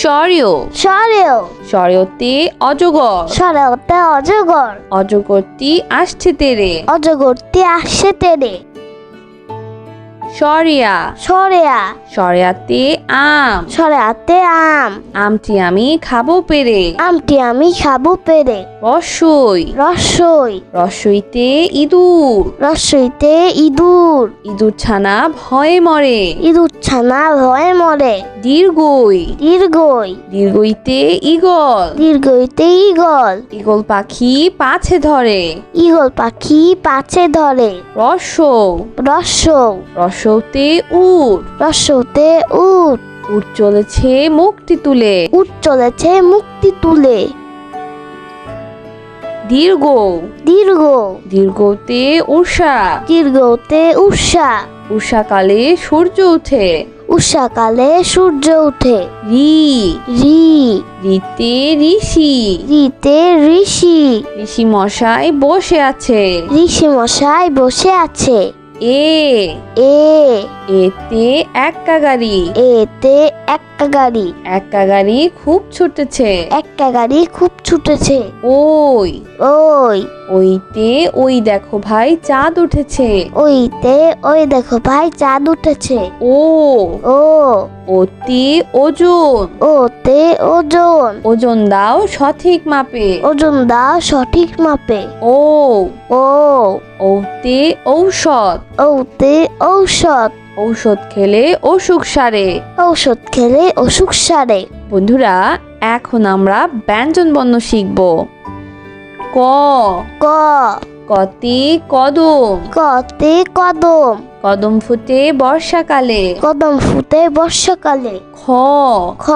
স্বরীয় সরেও স্বরীয়তে অজগর। সরেওতে অজগর। অজগরটি আসছে তেরে। অজগরটি আসছে তেরে। সরিয়া। সরিয়া। সরিয়াতে আম। সরিয়াতে আম। আমটি আমি খাব পেরে। আমটি আমি খাব পেরে। রসই। রসই। রসইতে ইঁদুর। রসইতে ইঁদুর। ইঁদুর ছানা ভয়ে মরে। ইঁদুর ছানা ভয়ে মরে। দীর্ঘই। দীর্ঘই। দীর্ঘইতে ইগল দীর্ঘইতে ইগল ইগল পাখি পাছে ধরে। ইগল পাখি পাছে ধরে। রস রসৌ রসৌতে উট। রসৌতে উট। উট চলেছে মুক্তি তুলে। উট চলেছে মুক্তি তুলে। দীর্ঘ। দীর্ঘ। দীর্ঘতে উষা দীর্ঘতে উষা উষাকালে সূর্য ওঠে উষাকালে সূর্য ওঠে রি। রি। রিতে ঋষি। রিতে ঋষি। ঋষি মশাই বসে আছে। ঋষি মশাই বসে আছে। এ। এ এতে এক্কা গাড়ি। এতে একটা গাড়ি। এক্কা গাড়ি খুব ছুটেছে। একটা গাড়ি খুব ছুটেছে। ওই। ওই। ওইতে ওই দেখো ভাই চাঁদ উঠেছে। ওইতে ওই দেখো ভাই চাঁদ উঠেছে। ও। ও। ওতে ওজন। ওতে ওজন। ওজন দাও সঠিক মাপে। ওজন দাও সঠিক মাপে। ও। ও। ওতে ঔষধ। ওতে ঔষধ। ঔষধ খেলে অসুখ সারে। ঔষধ খেলে অসুখ সারে। বন্ধুরা এখন আমরা ব্যঞ্জন বর্ণ শিখব। ক। ক। কতে কদম। কতে কদম। কদম ফুটে বর্ষাকালে। কদম ফুটে বর্ষাকালে। খ। খ।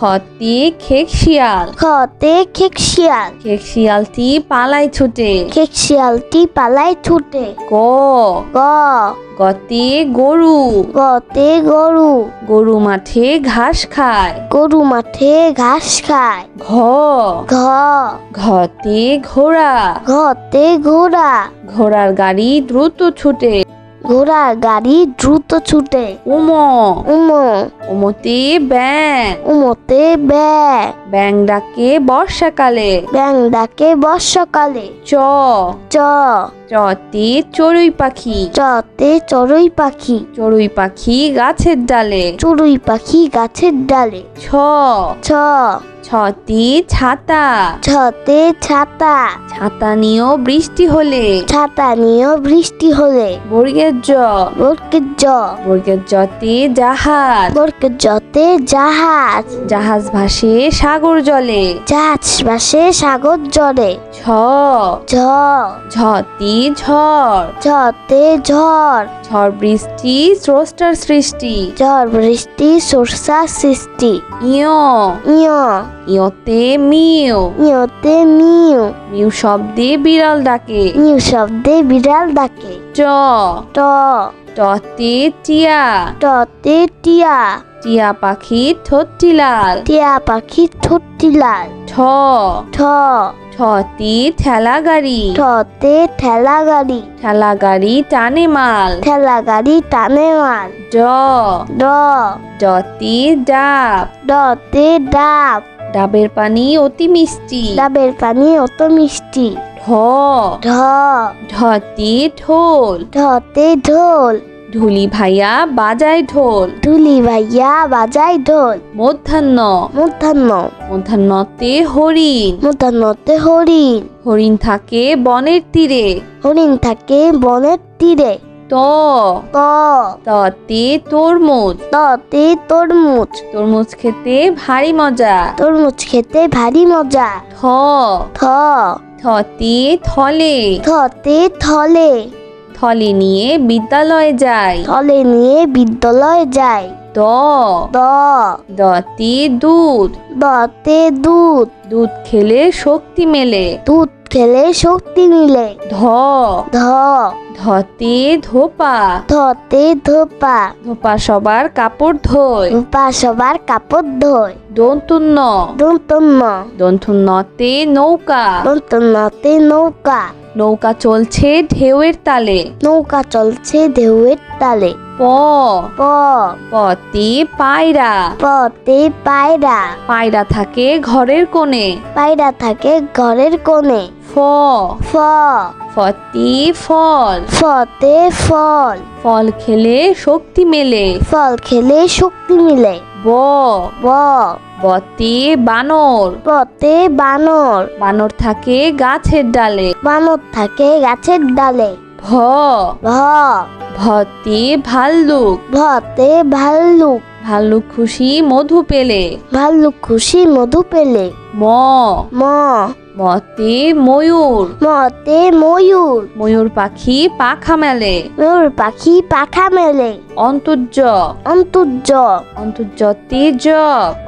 খতে খেক শিয়াল। খতে খেক শিয়াল। খেক শিয়ালটি পালায় ছুটে। খেক শিয়ালটি পালায় ছুটে। ক গ। গতে গরু। গতে গরু। গরু মাঠে ঘাস খায়। গরু মাঠে ঘাস খায়। ঘ। ঘ। ঘতে ঘোড়া। ঘতে ঘোড়া। ঘোড়ার গাড়ি দ্রুত ছুটে। ঘোড়ার গাড়ি দ্রুত ছুটে। উম। উম। উমতে ব্যাং উমতে ব্যাগ ব্যাং ডাকে বর্ষাকালে। ব্যাং ডাকে বর্ষাকালে। চ। চ। চতে চড়ুই পাখি। চতে চড়ুই পাখি। চড়ুই পাখি গাছের ডালে। চড়ুই পাখি গাছের ডালে। ছ। ছ। ছতে ছাতা। ছতে ছাতা। ছাতা নিয়েও বৃষ্টি হলে। ছাতা নিয়েও বৃষ্টি হলে। বর্গের জ। বর্গের জ। বর্গের জতে জাহাজ। বর্গের জতে জাহাজ। জাহাজ ভাসে সাগর জলে। জাহাজ ভাসে সাগর জলে। ছ ঝ। ঝতি ঝড়। ঝতে ঝড়। ঝড় বৃষ্টি স্রষ্টার সৃষ্টি। ঝড় বৃষ্টি সর্ষা সৃষ্টি। ইয়। ইয়। ইয়তে মিউ ইয়তে মিউ মিউ শব্দে বিড়াল ডাকে। মিউ শব্দে বিড়াল ডাকে। ট। ট। টতে টিয়া। টতে টিয়া। টিয়া পাখি ঠোঁটটি লাল। টিয়া পাখি ঠোঁটটি লাল। ঠ। ঠ। ঠতি ঠেলা গাড়ি ঠতে ঠেলা গাড়ি ঠেলা গাড়ি টানে মাল। ঠেলা গাড়ি টানে মাল। ড। ড। ডতি ডাব। ডতে ডাব। ডাবের পানি অতি মিষ্টি। ডাবের পানি অত মিষ্টি। ঢ। ঢ। ঢতি ঢোল। ঢতে ঢোল। ঢুলি ভাইয়া বাজায় ঢোল। ধুলি ভাইয়া বাজায় ঢোল। মধ্যাহ্ন। মধ্যাহ্ন। মধ্যাহ্নতে হরিণ। মধ্যাহ্নতে হরিণ। হরিণ থাকে বনের তীরে। হরিণ থাকে বনের তীরে। ত। ত। ততে তরমুজ। ততে তরমুজ। তরমুজ খেতে ভারী মজা। তরমুজ খেতে ভারী মজা। থ থ থতে থলে। থতে থলে। থলে নিয়ে বিদ্যালয়ে যায় থলে নিয়ে বিদ্যালয়ে যায় দ। দ। দতে দুধ। দতে দুধ। দুধ খেলে শক্তি মেলে। দুধ খেলে শক্তি মিলে। ধ। ধ। ধতে ধোপা। ধতে ধোপা। ধোপা সবার কাপড় ধোয়। ধোপা সবার কাপড় ধোয়। দন্তুন্ন দন্তন্য দন্তুন্নতে নৌকা। দন্তন্যতে নৌকা। নৌকা চলছে ঢেউয়ের তালে। নৌকা চলছে ঢেউয়ের তালে। প। প। পতে পায়রা। পতে পায়রা। পায়রা থাকে ঘরের কোণে। পায়রা থাকে ঘরের কোণে। ফ। ফ। ফতে ফল। ফতে ফল। ফল খেলে শক্তি মেলে। ফল খেলে শক্তি মিলে। ব। ব। বতে বানর। বতে বানর। বানর থাকে গাছের ডালে। বানর থাকে গাছের ডালে। ভ। ভ। ভতে ভাল্লুক। ভতে ভাল্লুক। ভাল্লুক খুশি মধু পেলে। ভাল্লুক খুশি মধু পেলে। ম। ম। মতে ময়ূর। মতে ময়ূর। ময়ূর পাখি পাখা মেলে ময়ূর পাখি পাখা মেলে অন্তর্য। অন্তর্য। অন্তর্যতে তেজ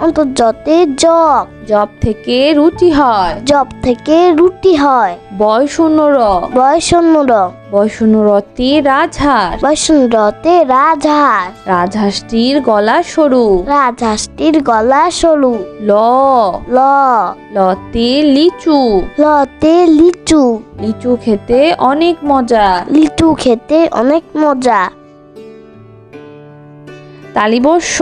অন্তর্যতে জব জব থেকে রুটি হয়। জব থেকে রুটি হয়। বয়শূন্য র। বয়সন্নর বয়শূন্য রতে রাজহাঁস বয়সন্নরতে রাজহাঁস রাজহাঁসটির গলা সরু। রাজহাঁসটির গলা সরু। ল। ল। লতে লিচু। লতে লিচু। লিচু খেতে অনেক মজা। লিচু খেতে অনেক মজা। তালিবস্য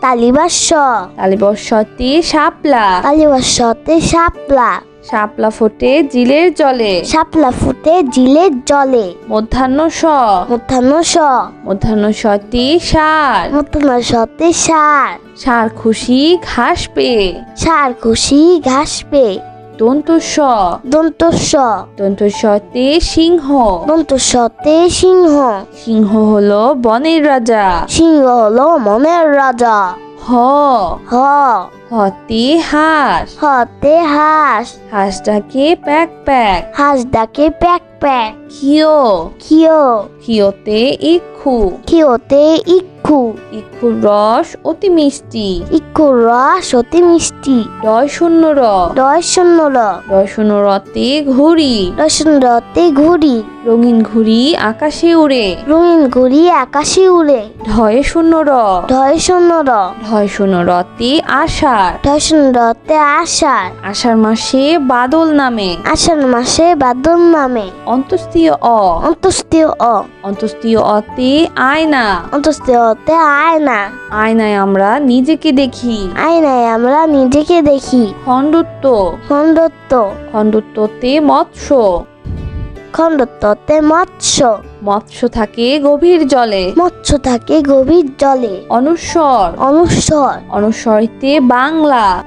তালিবাস্য তালিবস্যতে শাপলা। তালিবাস্যতে শাপলা। শাপলা ফুটে জিলের জলে। শাপলা ফুটে জিলের জলে। মধ্যাহ্ন স মধ্যাহ্ন স মধ্যাহ্ন সতে সার। মধ্যাহ্ন সতে সার। সার খুশি ঘাস পেয়ে। সার খুশি ঘাস পে দন্ত স দন্ত স দন্ত সতে সিংহ। দন্ত সতে সিংহ। সিংহ হলো বনের রাজা। সিংহ হলো মনের রাজা। হ। হ। হতে হাঁস। হতে হাঁস। হাঁসটাকে প্যাক প্যাক। হাঁস ডাকে প্যাক প্যাক। খিও খিও খিওতে ইক্ষু। খিওতে ইক্ষু। ইক্ষুর রস অতি মিষ্টি। ইক্ষুর রস অতি মিষ্টি। ডয় শূন্য র। দশ শূন্য র। ডয় শূন্য রতে ঘুড়ি। রসুন রতে ঘুড়ি। রঙিন ঘুড়ি আকাশে উড়ে। রঙিন ঘুড়ি আকাশে উড়ে। ঢয় শূন্য র। ঢয় শূন্য র। ঢয় শূন্য রতে আষাঢ়। ঢয় শূন্য রতে আষাঢ়। আষাঢ় মাসে বাদল নামে। আষাঢ় মাসে বাদল নামে। অন্তস্তীয় অ। অন্তস্তীয় অ। অন্তস্তীয় অতে আয়না। অন্তস্তীয় অতে আয়না আয়নায় আমরা নিজেকে দেখি। আয়নায় আমরা নিজেকে দেখি। খণ্ডত্ব। খণ্ডত্ব। খণ্ডত্বতে মৎস্য। খণ্ডত্বতে মৎস্য। মৎস্য থাকে গভীর জলে। মৎস্য থাকে গভীর জলে। অনুস্বর অনুস্বর অনুস্বরিতে বাংলা।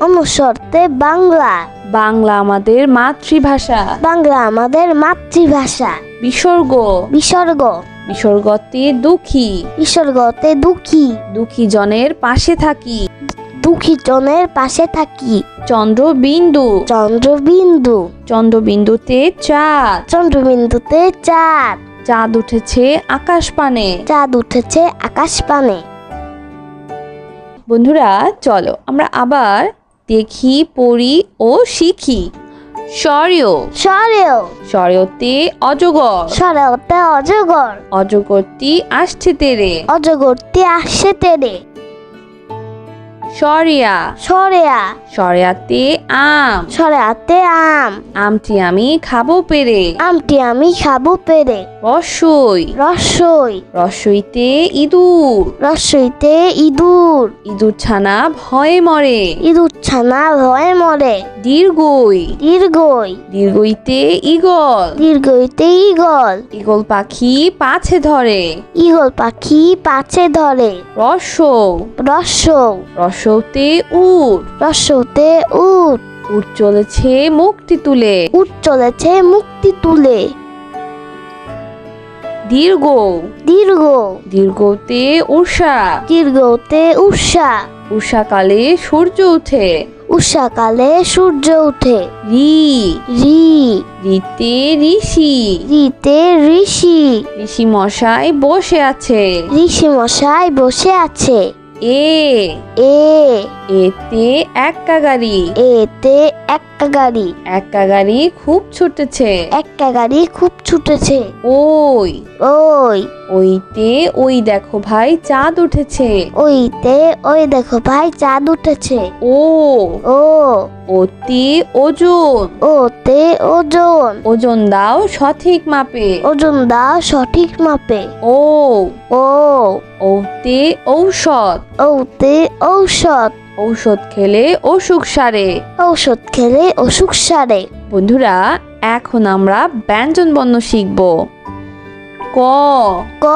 অনুস্বরতে বাংলা। বাংলা আমাদের মাতৃভাষা। বাংলা আমাদের মাতৃভাষা। বিসর্গ। বিসর্গ। বিসর্গতে দুঃখী। বিসর্গতে দুঃখী। দুঃখী জনের পাশে থাকি। দুঃখী জনের পাশে থাকি। চন্দ্রবিন্দু। চন্দ্রবিন্দু। চন্দ্রবিন্দুতে চাঁদ। চন্দ্রবিন্দুতে চাঁদ। চাঁদ উঠেছে আকাশ পানে। চাঁদ উঠেছে আকাশ পানে। বন্ধুরা চলো আমরা আবার দেখি পড়ি ও শিখি। স্বরেও সরেও স্বরেওতে অজগর। সরেওতে অজগর। অজগরটি আসছে তেরে। অজগরটি আসছে তেরে। সরিয়া। সরেয়া। সরিয়াতে আম। সরেয়াতে আম। আমটি আমি খাব পেরে। আমটি আমি খাব পেরে। রসই। রসই। রসইতে ইঁদুর। রসইতে ইঁদুর। ইঁদুর ছানা ভয়ে মরে। ইঁদুর ছানা ভয়ে মরে। দীর্ঘই। দীর্ঘই। দীর্ঘইতে ইগল দীর্ঘইতে ইগল ইগল পাখি পাছে ধরে। ইগল পাখি পাছে ধরে। রস রসৌ রসৌতে উট রসৌতে উট উট চলেছে মুখটি তুলে। উট চলেছে মুক্তি তুলে। দীর্ঘ। দীর্ঘ। দীর্ঘতে উষা দীর্ঘতে উষা উষাকালে সূর্য উঠে। উষাকালে সূর্য উঠে। রি। রি। রিতে ঋষি। রিতে ঋষি। ঋষি মশাই বসে আছে। ঋষি মশাই বসে আছে। এ এ এতে এক্কা গাড়ি। এতে একটা একা গাড়ি। একটা গাড়ি খুব ছুটেছে। একটা গাড়ি খুব ছুটেছে। ওই। ওই। ওইতে ওই দেখো ভাই চাঁদ উঠেছে। ওইতে ওই দেখো ভাই চাঁদ উঠেছে। ও। ও। ওতে ওজন। ওতে ওজন। ওজন দাও সঠিক মাপে। ওজন দাও সঠিক মাপে। ও। ও। ওতে ঔষধ। ওতে ঔষধ। ঔষধ খেলে অসুখ সারে। ঔষধ খেলে অসুখ সারে। বন্ধুরা এখন আমরা ব্যঞ্জন বর্ণ শিখব। ক। ক।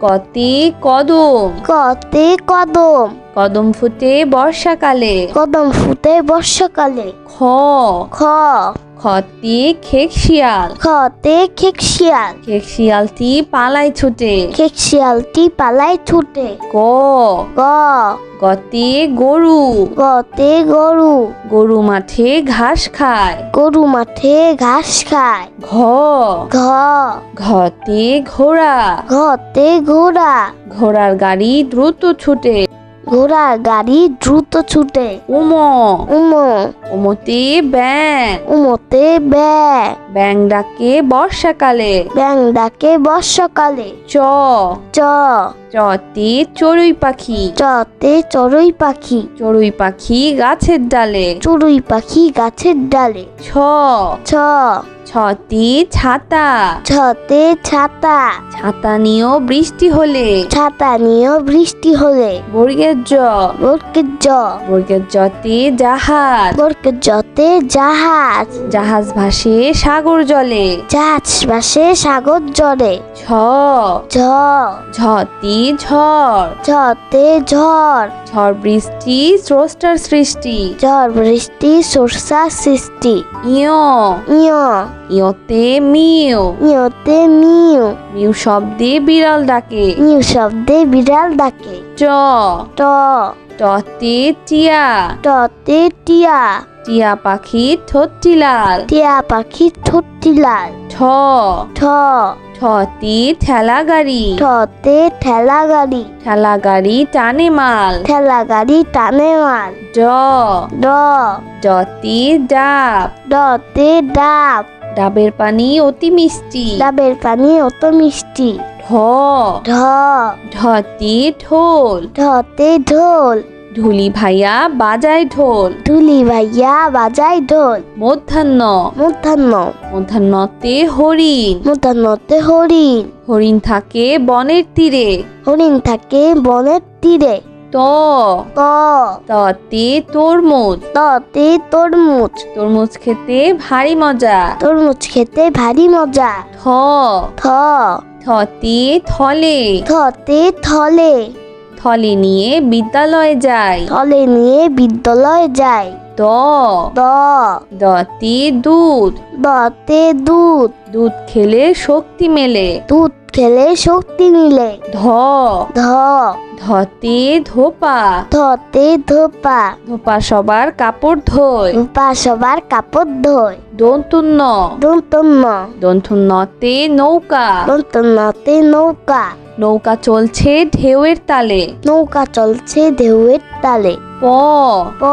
কতে কদম। কতে কদম। কদম ফুটে বর্ষাকালে। কদম ফুটে বর্ষাকালে। খ। খ। খতে খেক শিয়াল। খতে খেক শিয়াল। খেক শিয়ালটি পালায় ছুটে। খেক শিয়ালটি পালায় ছুটে। গ। গ। গতে গরু। গতে গরু। গরু মাঠে ঘাস খায়। গরু মাঠে ঘাস খায়। ঘ। ঘ। ঘতে ঘোড়া। ঘতে ঘোড়া। ঘোড়ার গাড়ি দ্রুত ছুটে। ঘোড়ার গাড়ি দ্রুত ছুটে। উম। উম। উমতে ব্যাং উমতে ব্যাং ব্যাং ডাকে বর্ষাকালে। ব্যাং ডাকে বর্ষাকালে। চ। চ। চতে চড়ুই পাখি। চতে চড়ুই পাখি। চড়ুই পাখি গাছের ডালে। চড়ুই পাখি গাছের ডালে। ছ। ছ। ছতে ছাতা। ছতে ছাতা। ছাতা নিয়েও বৃষ্টি হলে। ছাতা নিয়েও বৃষ্টি হলে। বর্গের জ। বর্গের জ। বর্গের জতে জাহাজ। বর্গের জতে জাহাজ। জাহাজ ভাসে সাগর জলে। জাহাজ ভাসে সাগর জলে। ছ। ঝ ঝতি ঝড়। ঝতে ঝড়। ঝড় বৃষ্টি স্রষ্টার সৃষ্টি। ঝড় বৃষ্টি সর্ষা সৃষ্টি। ইয়। ইয়। ইয়তে মিউ ইয়তে মিউ মিউ শব্দে বিড়াল ডাকে। মিউ শব্দে বিড়াল ডাকে। ট। ট। টতে টিয়া। টতে টিয়া। টিয়া পাখি ঠোঁটটি লাল। টিয়া পাখি ঠোঁটটি লাল। ঠ। ঠ। ঠতি ঠেলা গাড়ি ঠতে ঠেলা গাড়ি ঠেলা গাড়ি টানে মাল। ঠেলা গাড়ি টানে মাল। ড। ড। ডতি ডাব। ডতে ডাব। ডাবের পানি অতি মিষ্টি। ডাবের পানি অত মিষ্টি। ঢ। ঢ। ঢতি ঢোল। ঢতে ঢোল। ঢুলি ভাইয়া বাজায় ঢোল। ধুলি ভাইয়া বাজায় ঢোল। মধ্যাহ্ন। মধ্যাহ্ন। মধ্যাহ্নতে হরিণ। মধ্যাহ্নতে হরিণ। হরিণ থাকে বনের তীরে। হরিণ থাকে বনের তীরে। ত। ত। ততে তরমুজ। ততে তরমুজ। তরমুজ খেতে ভারী মজা। তরমুজ খেতে ভারী মজা। থ থ থতে থলে। থতে থলে। থলে নিয়ে বিদ্যালয়ে যায় থলে নিয়ে বিদ্যালয় যায় দ। দ। দতে দুধ। দতে দুধ। দুধ খেলে শক্তি মেলে। দুধ খেলে শক্তি মিলে। ধ। ধ। ধতে ধোপা। ধতে ধোপা। ধোপা সবার কাপড় ধোয়। ধোপা সবার কাপড় ধোয়। দন্তুন্ন দন্তন্য দন্তুন্নতে নৌকা। দন্তন্যতে নৌকা। নৌকা চলছে ঢেউয়ের তালে। নৌকা চলছে ঢেউয়ের তালে। প। প।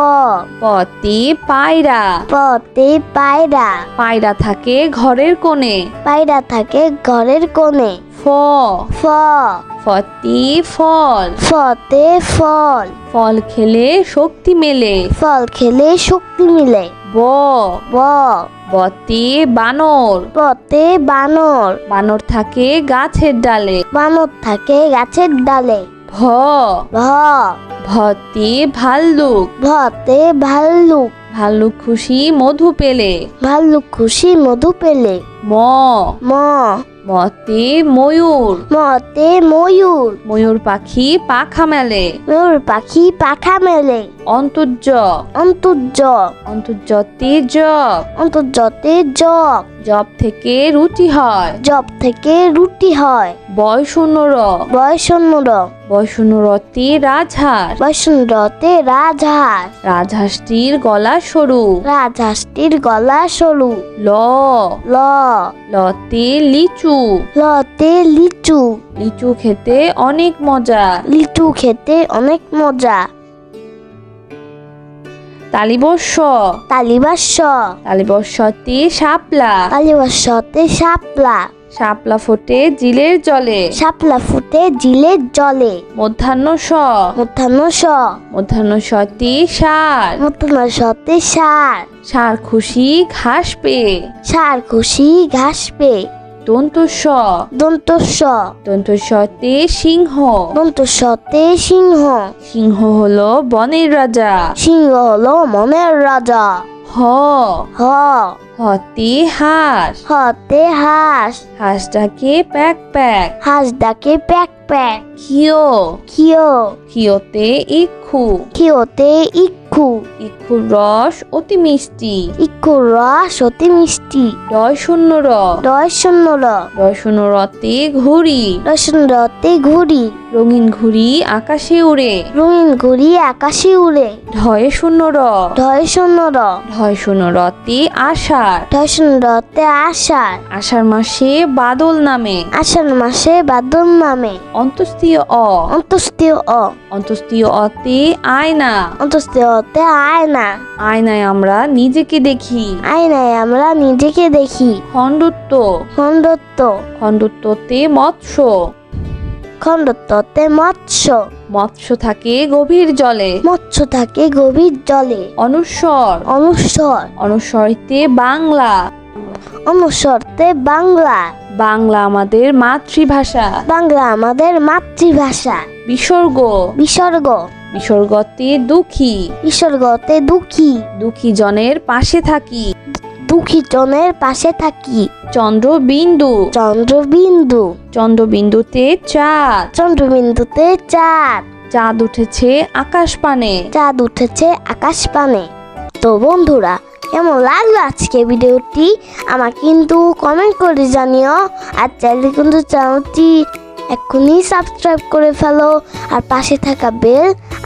পতে পায়রা। পতে পায়রা। পায়রা থাকে ঘরের কোণে। পায়রা থাকে ঘরের কোণে। ফ। ফ। ফতে ফল। ফতে ফল। ফল খেলে শক্তি মেলে। ফল খেলে শক্তি মিলে। ব। ব। বতে বানর। পতে বানর। বানর থাকে গাছের ডালে। বানর থাকে গাছের ডালে। ভ। ভ। ভতে ভাল্লুক। ভতে ভাল্লুক। ভাল্লুক খুশি মধু পেলে। ভাল্লুক খুশি মধু পেলে। ম। ম। মতে ময়ূর। মতে ময়ূর। ময়ূর পাখি পাখা মেলে। ময়ূর পাখি পাখা মেলে। অন্তর্য। অন্তর্য। অন্তর্যতে জব অন্তর্যতে জব জব থেকে রুটি হয়। জব থেকে রুটি হয়। বয়শূন্যর বয়সন্নর। বয়শূন্যরতে রাজহাঁস। বয়সন্নরতে রাজহাঁস। রাজহাঁসটির গলা সরু। রাজহাঁসটির গলা সরু। ল। ল। লতে লিচু। লতে লিচু। লিচু খেতে অনেক মজা। লিচু খেতে অনেক মজা। তালিবর্ষ। তালিবর্ষ। তালিবর্ষতে শাপলা। তালিবর্ষতে শাপলা। শাপলা ফোটে জিলের জলে। শাপলা ফুটে জিলের জলে। মধ্যাহ্ন স মধ্যাহ্ন স মধ্যাহ্ন সতে সার। মধ্যাহ্ন সতে সার। সার খুশি ঘাস পেয়ে সার খুশি ঘাস পে। দন্ত স দন্ত স দন্ত সতে সিংহ। দন্ত সতে সিংহ। সিংহ হলো বনের রাজা। সিংহ হলো মনের রাজা। হ। হ। হতে হাঁস হতে হাঁস হাঁসটাকে প্যাক প্যাক। হাঁস ডাকে প্যাক প্যাক। খিও খিও খিওতে ইক্ষু। খিওতে ইক্ষু ইক্ষুর রস অতি মিষ্টি। ইক্ষুর রস অতি মিষ্টি। ডয় শূন্য র। দশ শূন্য র ডয় শূন্য রতে ঘুড়ি। রসুন রতে ঘুড়ি। রঙিন ঘুড়ি আকাশে উড়ে। রঙিন ঘুড়ি আকাশে উড়ে। ঢয় শূন্য র। ঢয় শূন্য র। ঢয় শূন্য রতে আষাঢ়। ঢয় শূন্য রতে আষাঢ়। আষাঢ় মাসে বাদল নামে। আষাঢ় মাসে বাদল নামে। অন্তস্তীয় অ। অন্তস্তীয় অ। অন্তস্তীয় অতে আয়না। অন্তস্তীয় অতে আয়না আয়নায় আমরা নিজেকে দেখি। আয়নায় আমরা নিজেকে দেখি। খণ্ডত্ব। খণ্ডত্ব। খণ্ডত্বতে মৎস্য। খণ্ডত্বতে মৎস্য। মৎস্য থাকে গভীর জলে। মৎস্য থাকে গভীর জলে। অনুস্বর অনুস্বর অনুস্বরিতে বাংলা। অনুস্বরতে বাংলা। বাংলা আমাদের মাতৃভাষা। বাংলা আমাদের মাতৃভাষা। বিসর্গ। বিসর্গ। বিসর্গতে দুঃখী। বিসর্গতে দুঃখী। দুঃখী জনের পাশে থাকি। দুঃখী জনের পাশে থাকি। চন্দ্রবিন্দু। চন্দ্রবিন্দু। চন্দ্রবিন্দুতে চাঁদ। চন্দ্রবিন্দুতে চাঁদ। চাঁদ উঠেছে আকাশ পানে চাঁদ উঠেছে আকাশ পানে তো বন্ধুরা কেমন লাগল আজকে ভিডিওটি? আমার কিন্তু কমেন্ট করে জানিও। আর চাইলে কিন্তু চ্যানেলটি এক্ষুনি সাবস্ক্রাইব করে ফেলো। আর পাশে থাকা বেল